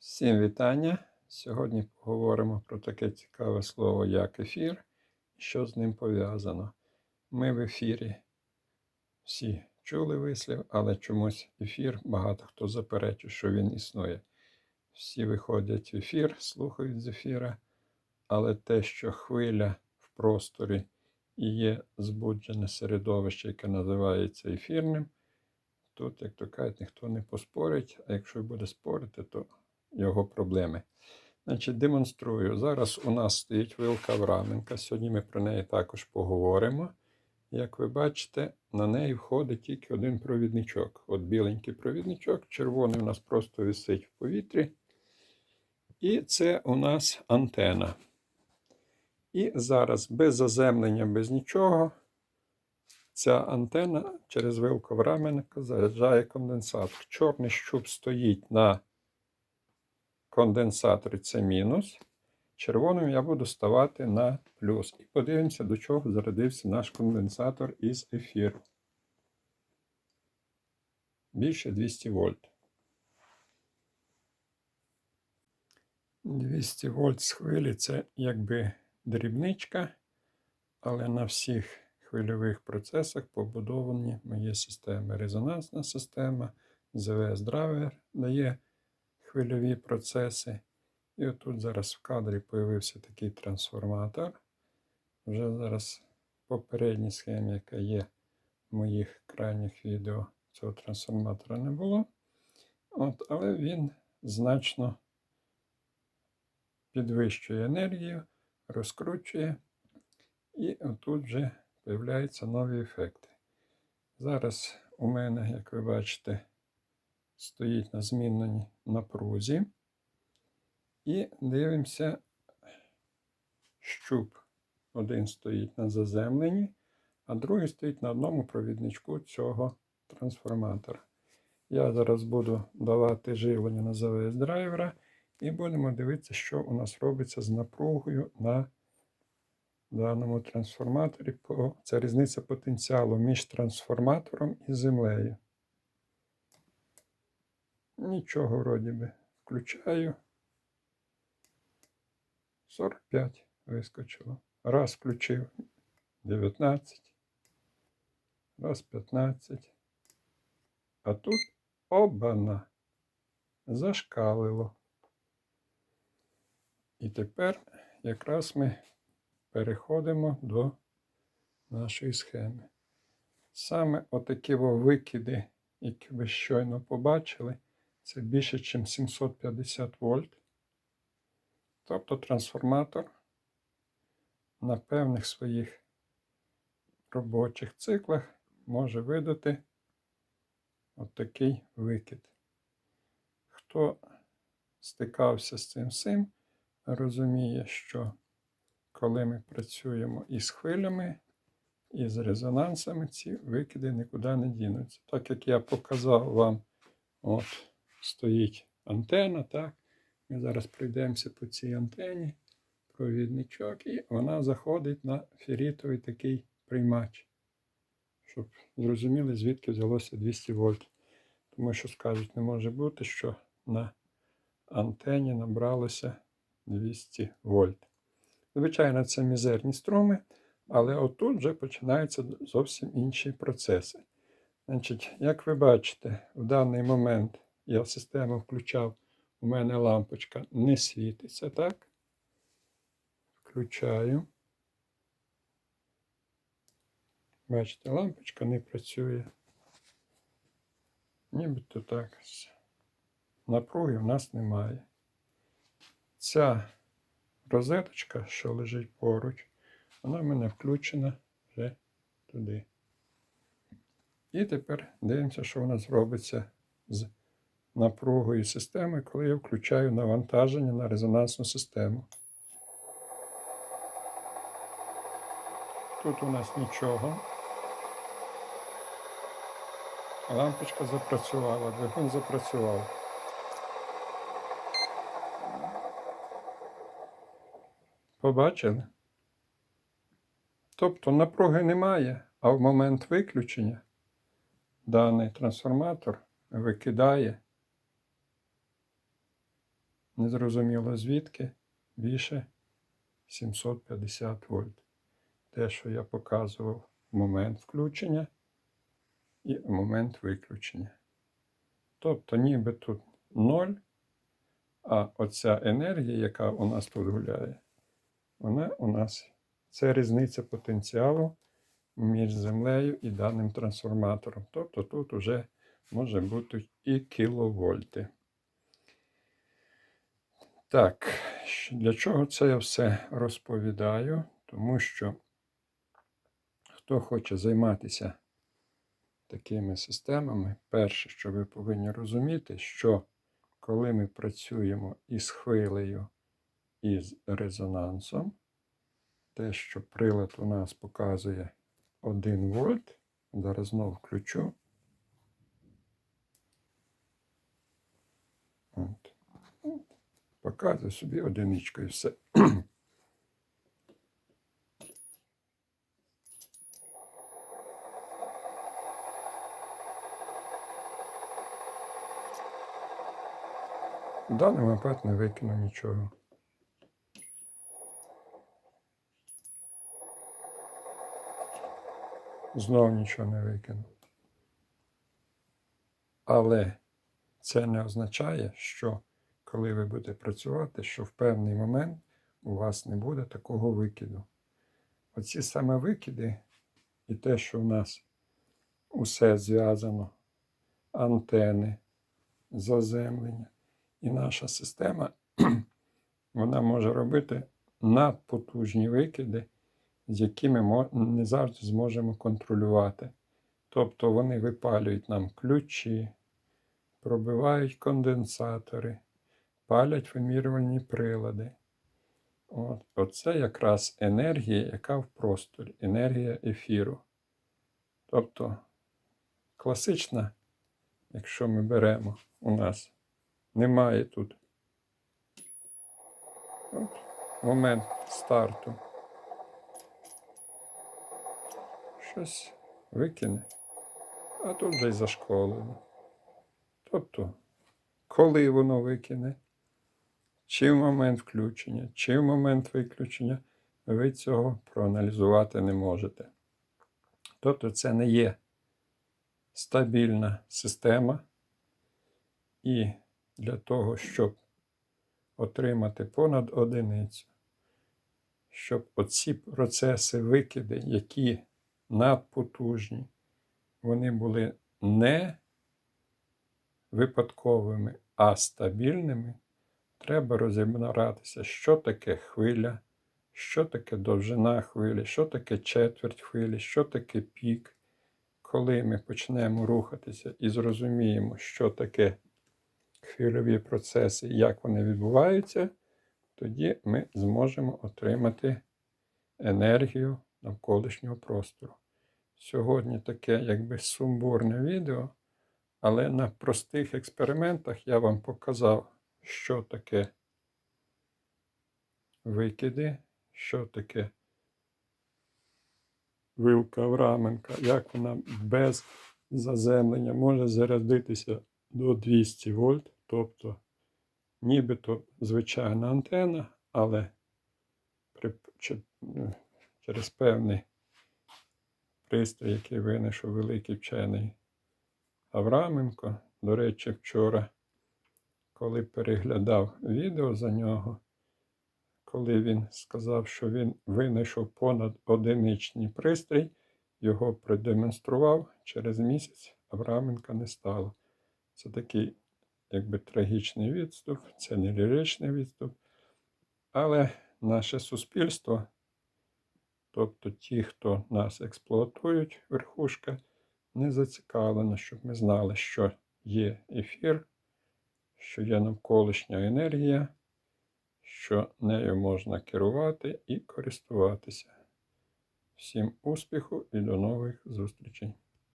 Всім вітання! Сьогодні поговоримо про таке цікаве слово, як ефір, і що з ним пов'язано. Ми в ефірі всі чули вислів, але чомусь ефір багато хто заперечує, що він існує. Всі виходять в ефір, слухають з ефіра, але те, що хвиля в просторі і є збуджене середовище, яке називається ефірним, тут, як то кажуть, ніхто не поспорить, а якщо буде спорити, то його проблеми. Значить, демонструю. Зараз у нас стоїть вилка Враменка. Сьогодні ми про неї також поговоримо. Як ви бачите, на неї входить тільки один провідничок. От біленький провідничок, червоний у нас просто висить в повітрі. І це у нас антена. І зараз без заземлення, без нічого. Ця антена через вилку Враменка заряджає конденсатор. Чорний щуп стоїть на конденсаторі це мінус. Червоним я буду ставати на плюс. І подивимося, до чого зарядився наш конденсатор із ефіру. Більше 200 вольт. 200 вольт з хвилі це якби дрібничка, але на всіх хвильових процесах побудовані мої системи. Резонансна система, ЗВС драйвер дає хвильові процеси. І отут зараз в кадрі з'явився такий трансформатор. Вже зараз попередній схемі, яка є в моїх крайніх відео, цього трансформатора не було. От, Але він значно підвищує енергію, розкручує. І отут вже з'являються нові ефекти. Зараз у мене, як ви бачите, стоїть на змінній напрузі. І дивимося, щуп. Один стоїть на заземленні, а другий стоїть на одному провідничку цього трансформатора. Я зараз буду давати живлення на ЗВС драйвера і будемо дивитися, що у нас робиться з напругою на даному трансформаторі. Це різниця потенціалу між трансформатором і землею. Нічого вроді би. Включаю. 45 вискочило. Раз включив 19. Раз 15. А тут обана. Зашкалило. І тепер якраз ми переходимо до нашої схеми. Саме отакі викиди, які ви щойно побачили. Це більше, ніж 750 вольт. Тобто трансформатор на певних своїх робочих циклах може видати отакий викид. Хто стикався з цим всім, розуміє, що коли ми працюємо із хвилями, і з резонансами, ці викиди нікуди не дінуться. Так як я показав вам, от стоїть антена, так? Ми зараз пройдемося по цій антені, провідничок, і вона заходить на ферітовий такий приймач. Щоб зрозуміли, звідки взялося 200 вольт. Тому що скажуть, не може бути, що на антені набралося 200 вольт. Звичайно, це мізерні струми, але отут вже починаються зовсім інші процеси. Значить, Як ви бачите, в даний момент я систему включав, у мене лампочка не світиться, так? Включаю. Бачите, лампочка не працює. Нібито так. Напруги в нас немає. Ця розеточка, що лежить поруч, вона в мене включена вже туди. І тепер дивимося, що у нас робиться з напругою системи, коли я включаю навантаження на резонансну систему. Тут у нас нічого. Лампочка запрацювала, двигун запрацював. Побачили? Тобто напруги немає, а в момент виключення даний трансформатор викидає незрозуміло звідки, більше 750 вольт. Те, що я показував момент включення і момент виключення. Тобто, ніби тут 0, а оця енергія, яка у нас тут гуляє, вона у нас це різниця потенціалу між землею і даним трансформатором. Тобто тут вже може бути і кіловольти. Так, для чого це я все розповідаю? Тому що хто хоче займатися такими системами, перше, що ви повинні розуміти, що коли ми працюємо із хвилею і з резонансом, те, що прилад у нас показує 1 вольт, зараз знову включу. От. Показує собі одиничкою все. В даний момент не викину нічого. Знов нічого не викину. Але це не означає, що коли ви будете працювати, що в певний момент у вас не буде такого викиду. Оці саме викиди і те, що в нас усе зв'язано, антени, заземлення, і наша система, вона може робити надпотужні викиди, з якими мо- не завжди зможемо контролювати. Тобто вони випалюють нам ключі, пробивають конденсатори, палять вимірювальні прилади. От. Оце якраз енергія, яка в просторі, енергія ефіру. Тобто класична, якщо ми беремо, у нас немає тут От, момент старту. Щось викине, а тут вже й зашколено. Тобто, коли воно викине, чи в момент включення, чи в момент виключення, ви цього проаналізувати не можете. Тобто, це не є стабільна система, і для того, щоб отримати понад одиницю, щоб оці процеси викиди, які надпотужні, вони були не випадковими, а стабільними, треба розібратися, що таке хвиля, що таке довжина хвилі, що таке четверть хвилі, що таке пік. Коли ми почнемо рухатися і зрозуміємо, що таке хвильові процеси, як вони відбуваються, тоді ми зможемо отримати енергію навколишнього простору. Сьогодні таке якби сумбурне відео, але на простих експериментах я вам показав, що таке викиди, що таке вилка Авраменка, як вона без заземлення може зарядитися до 200 вольт, тобто нібито звичайна антена, але при, е, через певний пристрій, який винайшов великий вчений Авраменко. До речі, вчора, коли переглядав відео за нього, коли він сказав, що він винайшов понад одиничний пристрій, його продемонстрував через місяць, Авраменка не стало. Це такий, якби трагічний відступ, це не ліричний відступ. Але наше суспільство, тобто ті, хто нас експлуатують, верхушка, не зацікавлена, щоб ми знали, що є ефір, що є навколишня енергія, що нею можна керувати і користуватися. Всім успіху і до нових зустрічей!